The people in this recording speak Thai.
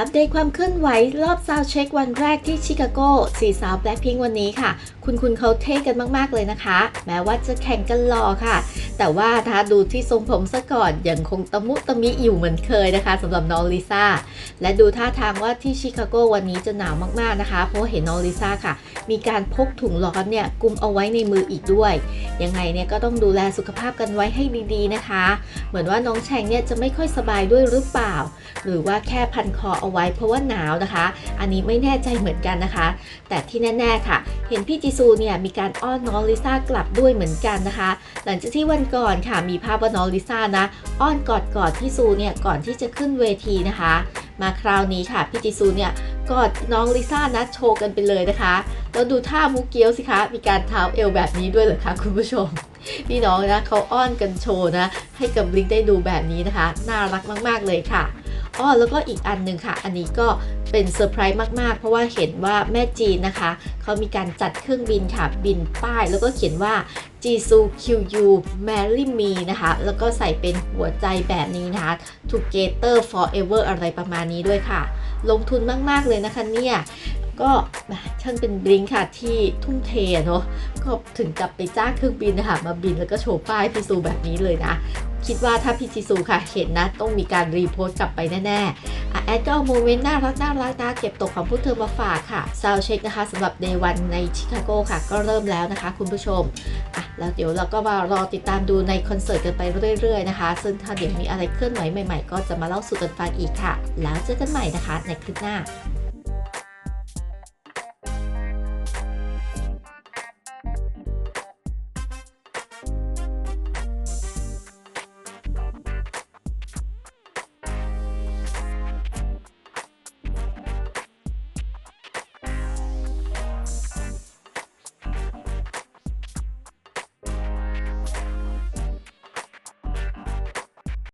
อัปเดตความเคลื่อนไหวรอบซาวเช็ควันแรกที่ชิคาโกสี่สาวแบล็คพิงวันนี้ค่ะ คุณคุณเขาเท่กันมากๆเลยนะคะ แม้ว่าจะแข่งกันหล่อค่ะ แต่ว่าถ้าดูที่ทรงผมซะก่อนยังคงตะมุตะมิอยู่เหมือนเคยนะคะสำหรับน้องลิซ่า และดูท่าทางว่าที่ชิคาโกวันนี้จะหนาวมากๆนะคะ เพราะเห็นน้องลิซ่าค่ะ มีการพกถุงร้อนเนี่ยกุมเอาไว้ในมืออีกด้วย ยังไงเนี่ยก็ต้องดูแลสุขภาพกันไว้ให้ดีๆนะคะ เหมือนว่าน้องแชงเนี่ยจะไม่ค่อยสบายด้วยหรือเปล่า หรือว่าแค่พันคอเอาไว้เพราะว่าหนาวนะคะ อันนี้ไม่แน่ใจเหมือนกันนะคะ แต่ที่แน่ๆค่ะ เห็นพี่จิซูเนี่ยมีการอ้อนน้องลิซ่ากลับด้วยเหมือนกันนะคะ หลังจากที่วันก่อนค่ะมีภาพว่าน้องลิซ่านะ อ้อนกอดกอดพี่ซูเนี่ยก่อนที่จะขึ้นเวทีนะคะ มาคราวนี้ค่ะพี่จิซูเนี่ยกอดน้องลิซ่านะโชว์กันไปเลยนะคะแล้วดูท่ามุกเกี้ยวสิคะ มีการเท้าเอวแบบนี้ด้วยเหรอคะคุณผู้ชม พี่น้องนะเขาอ้อนกันโชว์นะ ให้กับลิงได้ดูแบบนี้นะคะ น่ารักมาก ๆ เลยค่ะ อ้อแล้วก็อีกอันหนึ่งค่ะ อันนี้ก็เป็นเซอร์ไพรส์มาก ๆ เพราะว่าเห็นว่าแม่จีนนะคะ เขามีการจัดเครื่องบินค่ะ บินป้ายแล้วก็เขียนว่า จีซูคิวยูแมรี่มีนะคะ แล้วก็ใส่เป็นหัวใจแบบนี้นะคะ Together Forever อะไรประมาณนี้ด้วยค่ะ ลงทุนมาก ๆ เลยนะคะเนี่ยก็แหมช่างเป็นบลิงค่ะที่ทุ่มเทเนาะก็ถึงกับไปจ้างเครื่องบินนะคะมาบินแล้วก็โชว์ป้ายพี่ซูแบบนี้เลยนะ คิดว่าถ้าพี่จิซูค่ะเห็นนะ ต้องมีการรีโพสต์กลับไปแน่ๆอะแอดก็เอาโมเมนต์น่ารักน่ารักนะเก็บตกของพวกเธอมาฝากค่ะซาวเช็คนะคะสำหรับ Day 1ในชิคาโกค่ะ ก็เริ่มแล้วนะคะคุณผู้ชมอะแล้วเดี๋ยวเราก็มารอติดตามดูในคอนเสิร์ตกันไปเรื่อยๆนะคะ ซึ่งถ้าเดี๋ยวมีอะไรเคลื่อนไหวใหม่ๆ ก็จะมาเล่าสู่กันฟังอีกค่ะ แล้วเจอกันใหม่นะคะ ในคลิปหน้า